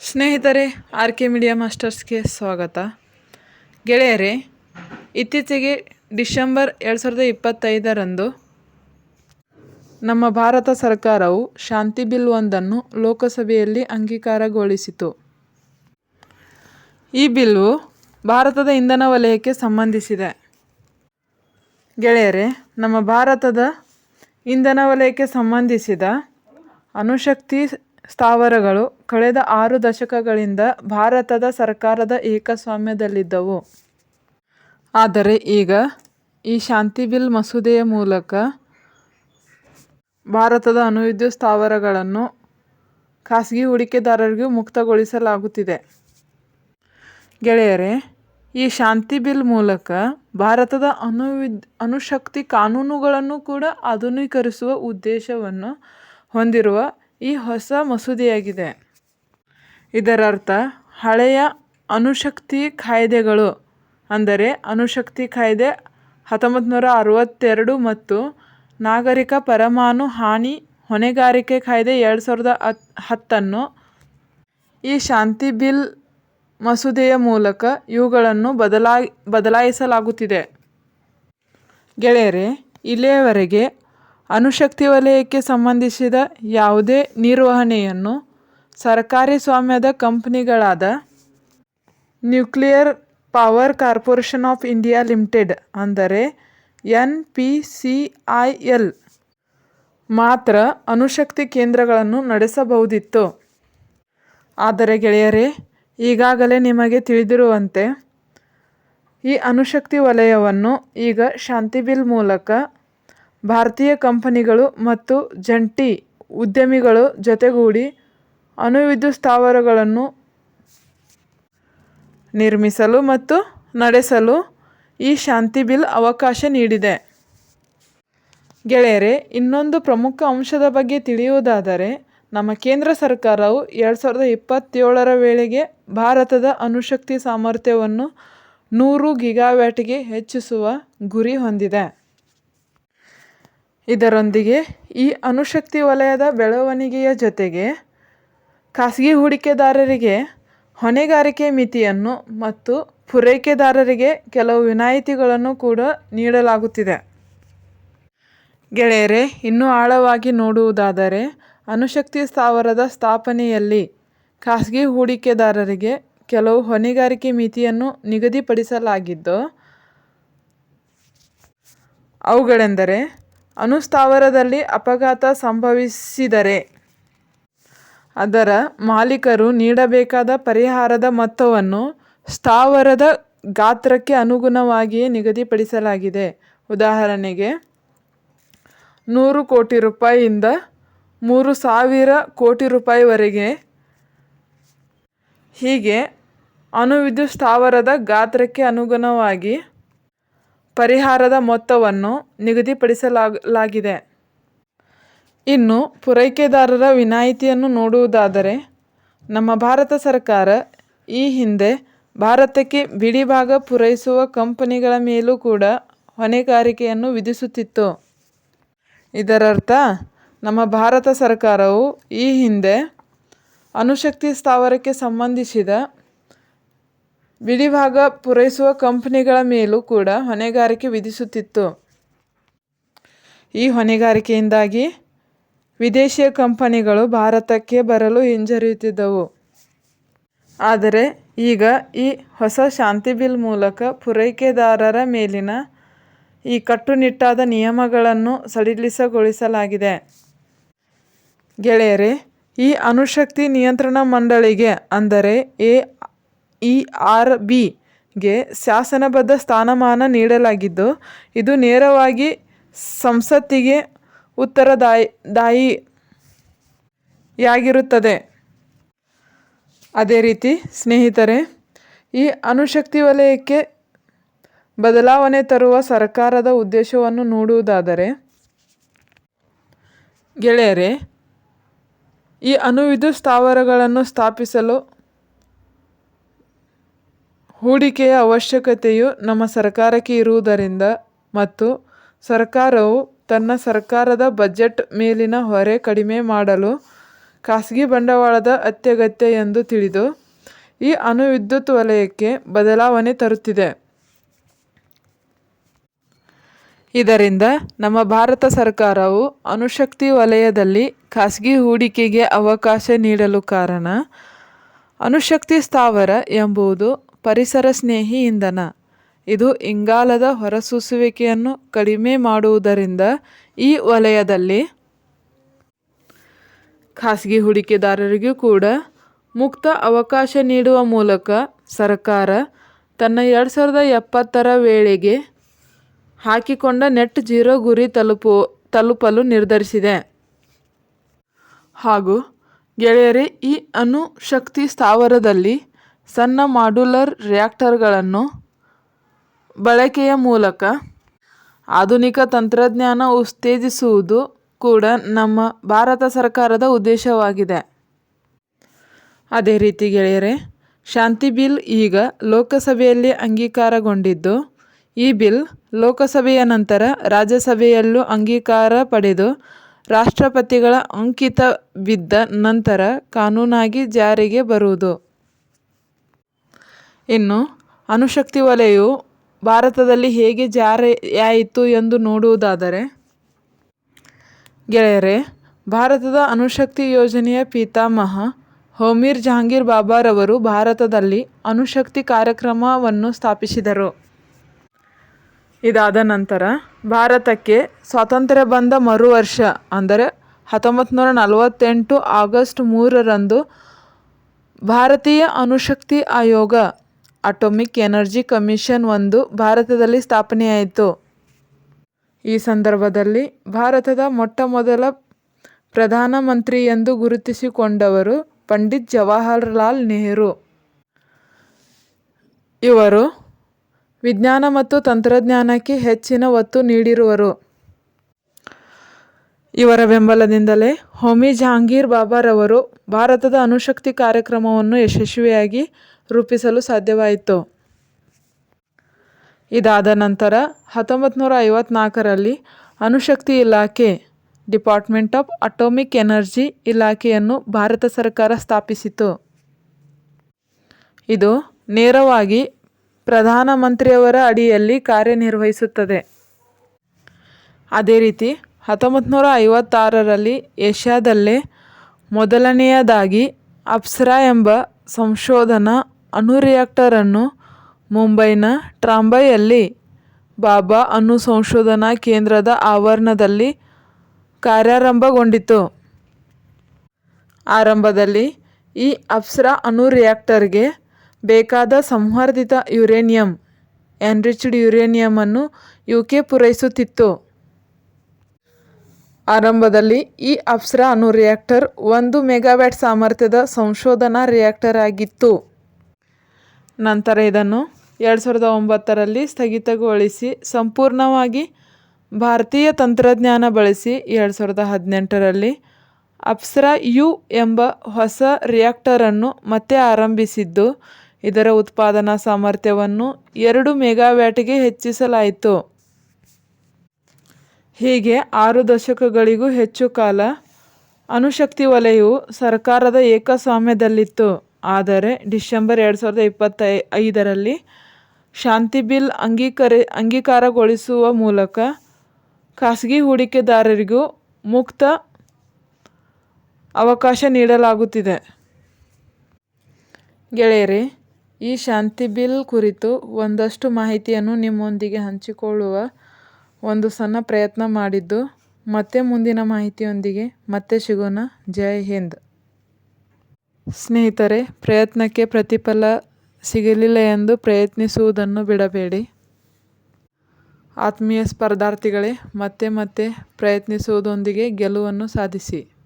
ಸ್ನೇಹಿತರೆ R K media ಮಾಸ್ಟರ್ಸ್ಗೆ ಸ್ವಾಗತ. ಗೆಳೆಯರೇ, ಇತ್ತೀಚೆಗೆ ಡಿಸೆಂಬರ್ ಎರಡು ಸಾವಿರದ ಇಪ್ಪತ್ತೈದರಂದು ನಮ್ಮ ಭಾರತ ಸರ್ಕಾರವು ಶಾಂತಿ ಬಿಲ್ ಒಂದನ್ನು ಲೋಕಸಭೆಯಲ್ಲಿ ಅಂಗೀಕಾರಗೊಳಿಸಿತು. ಈ ಬಿಲ್ಲು ಭಾರತದ ಇಂಧನ ವಲಯಕ್ಕೆ ಸಂಬಂಧಿಸಿದೆ. ಗೆಳೆಯರೇ, ನಮ್ಮ ಭಾರತದ ಇಂಧನ ವಲಯಕ್ಕೆ ಸಂಬಂಧಿಸಿದ ಅಣುಶಕ್ತಿ ಸ್ಥಾವರಗಳು ಕಳೆದ ಆರು ದಶಕಗಳಿಂದ ಭಾರತದ ಸರ್ಕಾರದ ಏಕಸ್ವಾಮ್ಯದಲ್ಲಿದ್ದವು. ಆದರೆ ಈಗ ಈ ಶಾಂತಿ ಬಿಲ್ ಮಸೂದೆಯ ಮೂಲಕ ಭಾರತದ ಅಣುವಿದ್ಯುತ್ ಸ್ಥಾವರಗಳನ್ನು ಖಾಸಗಿ ಹೂಡಿಕೆದಾರರಿಗೂ ಮುಕ್ತಗೊಳಿಸಲಾಗುತ್ತಿದೆ. ಗೆಳೆಯರೇ, ಈ ಶಾಂತಿ ಬಿಲ್ ಮೂಲಕ ಭಾರತದ ಅಣುವಿದ್, ಅಣುಶಕ್ತಿ ಕಾನೂನುಗಳನ್ನು ಕೂಡ ಆಧುನೀಕರಿಸುವ ಉದ್ದೇಶವನ್ನು ಹೊಂದಿರುವ ಈ ಹೊಸ ಮಸೂದೆಯಾಗಿದೆ. ಇದರರ್ಥ, ಹಳೆಯ ಅಣುಶಕ್ತಿ ಕಾಯ್ದೆಗಳು, ಅಂದರೆ ಅಣುಶಕ್ತಿ ಕಾಯ್ದೆ ಹತ್ತೊಂಬತ್ತು ನೂರ ಅರವತ್ತೆರಡು ಮತ್ತು ನಾಗರಿಕ ಪರಮಾಣು ಹಾನಿ ಹೊಣೆಗಾರಿಕೆ ಕಾಯ್ದೆ ಎರಡು ಸಾವಿರದ ಹತ್ ಹತ್ತನ್ನು ಈ ಶಾಂತಿ ಬಿಲ್ ಮಸೂದೆಯ ಮೂಲಕ ಇವುಗಳನ್ನು ಬದಲಾಯಿ, ಬದಲಾಯಿಸಲಾಗುತ್ತಿದೆ. ಗೆಳೆಯರೇ, ಇಲ್ಲಿಯವರೆಗೆ ಅಣುಶಕ್ತಿ ವಲಯಕ್ಕೆ ಸಂಬಂಧಿಸಿದ ಯಾವುದೇ ನಿರ್ವಹಣೆಯನ್ನು ಸರ್ಕಾರಿ ಸ್ವಾಮ್ಯದ ಕಂಪನಿಗಳಾದ nuclear power corporation of India limited, ಅಂದರೆ N P C I L, ಮಾತ್ರ ಅಣುಶಕ್ತಿ ಕೇಂದ್ರಗಳನ್ನು ನಡೆಸಬಹುದಿತ್ತು. ಆದರೆ ಗೆಳೆಯರೇ, ಈಗಾಗಲೇ ನಿಮಗೆ ತಿಳಿದಿರುವಂತೆ ಈ ಅಣುಶಕ್ತಿ ವಲಯವನ್ನು ಈಗ ಶಾಂತಿ ಬಿಲ್ ಮೂಲಕ ಭಾರತೀಯ ಕಂಪನಿಗಳು ಮತ್ತು ಜಂಟಿ ಉದ್ಯಮಿಗಳು ಜೊತೆಗೂಡಿ ಅಣುವಿದ್ಯುತ್ ಸ್ಥಾವರಗಳನ್ನು ನಿರ್ಮಿಸಲು ಮತ್ತು ನಡೆಸಲು ಈ ಶಾಂತಿ ಬಿಲ್ ಅವಕಾಶ ನೀಡಿದೆ. ಗೆಳೆಯರೇ, ಇನ್ನೊಂದು ಪ್ರಮುಖ ಅಂಶದ ಬಗ್ಗೆ ತಿಳಿಯುವುದಾದರೆ, ನಮ್ಮ ಕೇಂದ್ರ ಸರ್ಕಾರವು ಎರಡು ಸಾವಿರದ ಇಪ್ಪತ್ತೇಳರ ವೇಳೆಗೆ ಭಾರತದ ಅಣುಶಕ್ತಿ ಸಾಮರ್ಥ್ಯವನ್ನು ನೂರು ಗಿಗಾವ್ಯಾಟ್ಗೆ ಹೆಚ್ಚಿಸುವ ಗುರಿ ಹೊಂದಿದೆ. ಇದರೊಂದಿಗೆ ಈ ಅಣುಶಕ್ತಿ ವಲಯದ ಬೆಳವಣಿಗೆಯ ಜೊತೆಗೆ ಖಾಸಗಿ ಹೂಡಿಕೆದಾರರಿಗೆ ಹೊಣೆಗಾರಿಕೆ ಮಿತಿಯನ್ನು ಮತ್ತು ಪೂರೈಕೆದಾರರಿಗೆ ಕೆಲವು ವಿನಾಯಿತಿಗಳನ್ನು ಕೂಡ ನೀಡಲಾಗುತ್ತಿದೆ. ಗೆಳೆಯರೇ, ಇನ್ನೂ ಆಳವಾಗಿ ನೋಡುವುದಾದರೆ ಅಣುಶಕ್ತಿ ಸ್ಥಾವರದ ಸ್ಥಾಪನೆಯಲ್ಲಿ ಖಾಸಗಿ ಹೂಡಿಕೆದಾರರಿಗೆ ಕೆಲವು ಹೊಣೆಗಾರಿಕೆ ಮಿತಿಯನ್ನು ನಿಗದಿಪಡಿಸಲಾಗಿದ್ದು, ಅವುಗಳೆಂದರೆ ಅಣುಸ್ಥಾವರದಲ್ಲಿ ಅಪಘಾತ ಸಂಭವಿಸಿದರೆ ಅದರ ಮಾಲೀಕರು ನೀಡಬೇಕಾದ ಪರಿಹಾರದ ಮೊತ್ತವನ್ನು ಸ್ಥಾವರದ ಗಾತ್ರಕ್ಕೆ ಅನುಗುಣವಾಗಿಯೇ ನಿಗದಿಪಡಿಸಲಾಗಿದೆ. ಉದಾಹರಣೆಗೆ, ನೂರು ಕೋಟಿ ರೂಪಾಯಿಯಿಂದ ಮೂರು ಸಾವಿರ ಕೋಟಿ ರೂಪಾಯಿವರೆಗೆ ಹೀಗೆ ಅಣುವಿದ್ಯುತ್ ಸ್ಥಾವರದ ಗಾತ್ರಕ್ಕೆ ಅನುಗುಣವಾಗಿ ಪರಿಹಾರದ ಮೊತ್ತವನ್ನು ನಿಗದಿಪಡಿಸಲಾಗಿದೆ. ಇನ್ನು ಪೂರೈಕೆದಾರರ ವಿನಾಯಿತಿಯನ್ನು ನೋಡುವುದಾದರೆ, ನಮ್ಮ ಭಾರತ ಸರ್ಕಾರ ಈ ಹಿಂದೆ ಭಾರತಕ್ಕೆ ಬಿಡಿಭಾಗ ಪೂರೈಸುವ ಕಂಪನಿಗಳ ಮೇಲೂ ಕೂಡ ಹೊಣೆಗಾರಿಕೆಯನ್ನು ವಿಧಿಸುತ್ತಿತ್ತು. ಇದರರ್ಥ, ನಮ್ಮ ಭಾರತ ಸರ್ಕಾರವು ಈ ಹಿಂದೆ ಅಣುಶಕ್ತಿ ಸ್ಥಾವರಕ್ಕೆ ಸಂಬಂಧಿಸಿದ ಬಿಡಿಭಾಗ ಪೂರೈಸುವ ಕಂಪನಿಗಳ ಮೇಲೂ ಕೂಡ ಹೊಣೆಗಾರಿಕೆ ವಿಧಿಸುತ್ತಿತ್ತು. ಈ ಹೊಣೆಗಾರಿಕೆಯಿಂದಾಗಿ ವಿದೇಶಿಯ ಕಂಪನಿಗಳು ಭಾರತಕ್ಕೆ ಬರಲು ಹಿಂಜರಿಯುತ್ತಿದ್ದವು. ಆದರೆ ಈಗ ಈ ಹೊಸ ಶಾಂತಿ ಬಿಲ್ ಮೂಲಕ ಪೂರೈಕೆದಾರರ ಮೇಲಿನ ಈ ಕಟ್ಟುನಿಟ್ಟಾದ ನಿಯಮಗಳನ್ನು ಸಡಿಲಿಸಗೊಳಿಸಲಾಗಿದೆ. ಗೆಳೆಯರೇ, ಈ ಅಣುಶಕ್ತಿ ನಿಯಂತ್ರಣ ಮಂಡಳಿಗೆ, ಅಂದರೆ ಎ ಇ ಆರ್ ಬಿಗೆ ಶಾಸನಬದ್ಧ ಸ್ಥಾನಮಾನ ನೀಡಲಾಗಿದ್ದು, ಇದು ನೇರವಾಗಿ ಸಂಸತ್ತಿಗೆ ಉತ್ತರದಾಯಿ ದಾಯಿಯಾಗಿರುತ್ತದೆ. ಅದೇ ರೀತಿ, ಸ್ನೇಹಿತರೆ, ಈ ಅಣುಶಕ್ತಿ ವಲಯಕ್ಕೆ ಬದಲಾವಣೆ ತರುವ ಸರ್ಕಾರದ ಉದ್ದೇಶವನ್ನು ನೋಡುವುದಾದರೆ, ಗೆಳೆಯರೇ, ಈ ಅಣುವಿದ್ಯುತ್ ಸ್ಥಾವರಗಳನ್ನು ಸ್ಥಾಪಿಸಲು ಹೂಡಿಕೆಯ ಅವಶ್ಯಕತೆಯು ನಮ್ಮ ಸರ್ಕಾರಕ್ಕೆ ಇರುವುದರಿಂದ ಮತ್ತು ಸರ್ಕಾರವು ತನ್ನ ಸರ್ಕಾರದ ಬಜೆಟ್ ಮೇಲಿನ ಹೊರೆ ಕಡಿಮೆ ಮಾಡಲು ಖಾಸಗಿ ಬಂಡವಾಳದ ಅತ್ಯಗತ್ಯ ಎಂದು ತಿಳಿದು, ಈ ಅಣು ವಿದ್ಯುತ್ ವಲಯಕ್ಕೆ ಬದಲಾವಣೆ ತರುತ್ತಿದೆ. ಇದರಿಂದ ನಮ್ಮ ಭಾರತ ಸರ್ಕಾರವು ಅಣುಶಕ್ತಿ ವಲಯದಲ್ಲಿ ಖಾಸಗಿ ಹೂಡಿಕೆಗೆ ಅವಕಾಶ ನೀಡಲು ಕಾರಣ, ಅಣುಶಕ್ತಿ ಸ್ಥಾವರ ಎಂಬುದು ಪರಿಸರ ಸ್ನೇಹಿ ಇಂಧನ. ಇದು ಇಂಗಾಲದ ಹೊರಸೂಸುವಿಕೆಯನ್ನು ಕಡಿಮೆ ಮಾಡುವುದರಿಂದ ಈ ವಲಯದಲ್ಲಿ ಖಾಸಗಿ ಹೂಡಿಕೆದಾರರಿಗೂ ಕೂಡ ಮುಕ್ತ ಅವಕಾಶ ನೀಡುವ ಮೂಲಕ ಸರ್ಕಾರ ತನ್ನ ಎರಡು ಸಾವಿರದ ಎಪ್ಪತ್ತರ ವೇಳೆಗೆ ಹಾಕಿಕೊಂಡ ನೆಟ್ ಜೀರೋ ಗುರಿ ತಲುಪು, ತಲುಪಲು ನಿರ್ಧರಿಸಿದೆ. ಹಾಗೂ ಗೆಳೆಯರೇ, ಈ ಅಣುಶಕ್ತಿ ಸ್ಥಾವರದಲ್ಲಿ ಸಣ್ಣ ಮಾಡ್ಯುಲರ್ ರಿಯಾಕ್ಟರ್ಗಳನ್ನು ಬಳಕೆಯ ಮೂಲಕ ಆಧುನಿಕ ತಂತ್ರಜ್ಞಾನ ಉತ್ತೇಜಿಸುವುದು ಕೂಡ ನಮ್ಮ ಭಾರತ ಸರ್ಕಾರದ ಉದ್ದೇಶವಾಗಿದೆ. ಅದೇ ರೀತಿ ಗೆಳೆಯರೆ, ಶಾಂತಿ ಬಿಲ್ ಈಗ ಲೋಕಸಭೆಯಲ್ಲಿ ಅಂಗೀಕಾರಗೊಂಡಿದ್ದು, ಈ ಬಿಲ್ ಲೋಕಸಭೆಯ ನಂತರ ರಾಜ್ಯಸಭೆಯಲ್ಲೂ ಅಂಗೀಕಾರ ಪಡೆದು ರಾಷ್ಟ್ರಪತಿಗಳ ಅಂಕಿತ ಬಿದ್ದ ನಂತರ ಕಾನೂನಾಗಿ ಜಾರಿಗೆ ಬರುವುದು. ಇನ್ನು ಅಣುಶಕ್ತಿ ವಲಯವು ಭಾರತದಲ್ಲಿ ಹೇಗೆ ಜಾರಿಯಾಯಿತು ಎಂದು ನೋಡುವುದಾದರೆ, ಗೆಳೆಯರೇ, ಭಾರತದ ಅಣುಶಕ್ತಿ ಯೋಜನೆಯ ಪಿತಾಮಹ ಹೋಮಿರ್ ಜಹಾಂಗೀರ್ ಬಾಬಾರವರು ಭಾರತದಲ್ಲಿ ಅಣುಶಕ್ತಿ ಕಾರ್ಯಕ್ರಮವನ್ನು ಸ್ಥಾಪಿಸಿದರು. ಇದಾದ ನಂತರ ಭಾರತಕ್ಕೆ ಸ್ವಾತಂತ್ರ್ಯ ಬಂದ ಮರು ವರ್ಷ ಅಂದರೆ ಹತ್ತೊಂಬತ್ತು ನೂರ ನಲವತ್ತೆಂಟು ಆಗಸ್ಟ್ ಮೂರರಂದು ಭಾರತೀಯ ಅಣುಶಕ್ತಿ ಆಯೋಗ ಅಟೋಮಿಕ್ ಎನರ್ಜಿ ಕಮಿಷನ್ ಒಂದು ಭಾರತದಲ್ಲಿ ಸ್ಥಾಪನೆಯಾಯಿತು. ಈ ಸಂದರ್ಭದಲ್ಲಿ ಭಾರತದ ಮೊಟ್ಟ ಮೊದಲ ಪ್ರಧಾನಮಂತ್ರಿ ಎಂದು ಗುರುತಿಸಿಕೊಂಡವರು ಪಂಡಿತ್ ಜವಾಹರಲಾಲ್ ನೆಹರು. ಇವರು ವಿಜ್ಞಾನ ಮತ್ತು ತಂತ್ರಜ್ಞಾನಕ್ಕೆ ಹೆಚ್ಚಿನ ಒತ್ತು ನೀಡಿರುವರು. ಇವರ ಬೆಂಬಲದಿಂದಲೇ ಹೋಮಿ ಜಹಾಂಗೀರ್ ಬಾಬಾರವರು ಭಾರತದ ಅಣುಶಕ್ತಿ ಕಾರ್ಯಕ್ರಮವನ್ನು ಯಶಸ್ವಿಯಾಗಿ ರೂಪಿಸಲು ಸಾಧ್ಯವಾಯಿತು. ಇದಾದ ನಂತರ ಹತ್ತೊಂಬತ್ತು ನೂರ ಐವತ್ತ್ನಾಲ್ಕರಲ್ಲಿ ಅಣುಶಕ್ತಿ ಇಲಾಖೆ, ಡಿಪಾರ್ಟ್ಮೆಂಟ್ ಆಫ್ ಅಟೋಮಿಕ್ ಎನರ್ಜಿ ಇಲಾಖೆಯನ್ನು ಭಾರತ ಸರ್ಕಾರ ಸ್ಥಾಪಿಸಿತು. ಇದು ನೇರವಾಗಿ ಪ್ರಧಾನಮಂತ್ರಿಯವರ ಅಡಿಯಲ್ಲಿ ಕಾರ್ಯನಿರ್ವಹಿಸುತ್ತದೆ. ಅದೇ ರೀತಿ ಹತ್ತೊಂಬತ್ತು ನೂರ ಐವತ್ತಾರರಲ್ಲಿ ಏಷ್ಯಾದಲ್ಲೇ ಮೊದಲನೆಯದಾಗಿ ಅಪ್ಸರಾ ಎಂಬ ಸಂಶೋಧನಾ ಅಣು ರಿಯಾಕ್ಟರನ್ನು ಮುಂಬೈನ ಟ್ರಾಂಬೈಯಲ್ಲಿ ಬಾಬಾ ಅಣು ಸಂಶೋಧನಾ ಕೇಂದ್ರದ ಆವರಣದಲ್ಲಿ ಕಾರ್ಯಾರಂಭಗೊಂಡಿತು. ಆರಂಭದಲ್ಲಿ ಈ ಅಪ್ಸ್ರಾ ಅಣು ರಿಯಾಕ್ಟರ್ಗೆ ಬೇಕಾದ ಸಂವರ್ಧಿತ ಯುರೇನಿಯಂ, ಎನ್ರಿಚ್ಡ್ ಯುರೇನಿಯಮನ್ನು ಯು ಕೆ ಪೂರೈಸುತ್ತಿತ್ತು. ಆರಂಭದಲ್ಲಿ ಈ ಅಪ್ಸ್ರಾ ಅಣು ರಿಯಾಕ್ಟರ್ ಒಂದು ಮೆಗಾವ್ಯಾಟ್ ಸಾಮರ್ಥ್ಯದ ಸಂಶೋಧನಾ ರಿಯಾಕ್ಟರ್ ಆಗಿತ್ತು. ನಂತರ ಇದನ್ನು ಎರಡು ಸಾವಿರದ ಒಂಬತ್ತರಲ್ಲಿ ಸ್ಥಗಿತಗೊಳಿಸಿ ಸಂಪೂರ್ಣವಾಗಿ ಭಾರತೀಯ ತಂತ್ರಜ್ಞಾನ ಬಳಸಿ ಎರಡು ಸಾವಿರದ ಹದಿನೆಂಟರಲ್ಲಿ ಅಪ್ಸರಾ ಯು ಎಂಬ ಹೊಸ ರಿಯಾಕ್ಟರನ್ನು ಮತ್ತೆ ಆರಂಭಿಸಿದ್ದು, ಇದರ ಉತ್ಪಾದನಾ ಸಾಮರ್ಥ್ಯವನ್ನು ಎರಡು ಮೆಗಾವ್ಯಾಟ್ಗೆ ಹೆಚ್ಚಿಸಲಾಯಿತು. ಹೀಗೆ ಆರು ದಶಕಗಳಿಗೂ ಹೆಚ್ಚು ಕಾಲ ಅಣುಶಕ್ತಿ ವಲಯವು ಸರ್ಕಾರದ ಏಕಸ್ವಾಮ್ಯದಲ್ಲಿತ್ತು. ಆದರೆ ಡಿಸೆಂಬರ್ ಎರಡು ಸಾವಿರದ ಇಪ್ಪತ್ತೈ ಐದರಲ್ಲಿ ಶಾಂತಿ ಬಿಲ್ ಅಂಗೀಕರಿ, ಅಂಗೀಕಾರಗೊಳಿಸುವ ಮೂಲಕ ಖಾಸಗಿ ಹೂಡಿಕೆದಾರರಿಗೂ ಮುಕ್ತ ಅವಕಾಶ ನೀಡಲಾಗುತ್ತಿದೆ. ಗೆಳೆಯರೇ, ಈ ಶಾಂತಿ ಬಿಲ್ ಕುರಿತು ಒಂದಷ್ಟು ಮಾಹಿತಿಯನ್ನು ನಿಮ್ಮೊಂದಿಗೆ ಹಂಚಿಕೊಳ್ಳುವ ಒಂದು ಸಣ್ಣ ಪ್ರಯತ್ನ ಮಾಡಿದ್ದು ಮತ್ತೆ ಮುಂದಿನ ಮಾಹಿತಿಯೊಂದಿಗೆ ಮತ್ತೆ ಸಿಗೋಣ. ಜೈ ಹಿಂದ್. ಸ್ನೇಹಿತರೆ ಪ್ರಯತ್ನಕ್ಕೆ ಪ್ರತಿಫಲ ಸಿಗಲಿಲ್ಲ ಎಂದು ಪ್ರಯತ್ನಿಸುವುದನ್ನು ಬಿಡಬೇಡಿ. ಆತ್ಮೀಯ ಸ್ಪರ್ಧಾರ್ಥಿಗಳೇ ಮತ್ತೆ ಮತ್ತೆ ಪ್ರಯತ್ನಿಸುವುದೊಂದಿಗೆ ಗೆಲುವನ್ನು ಸಾಧಿಸಿ.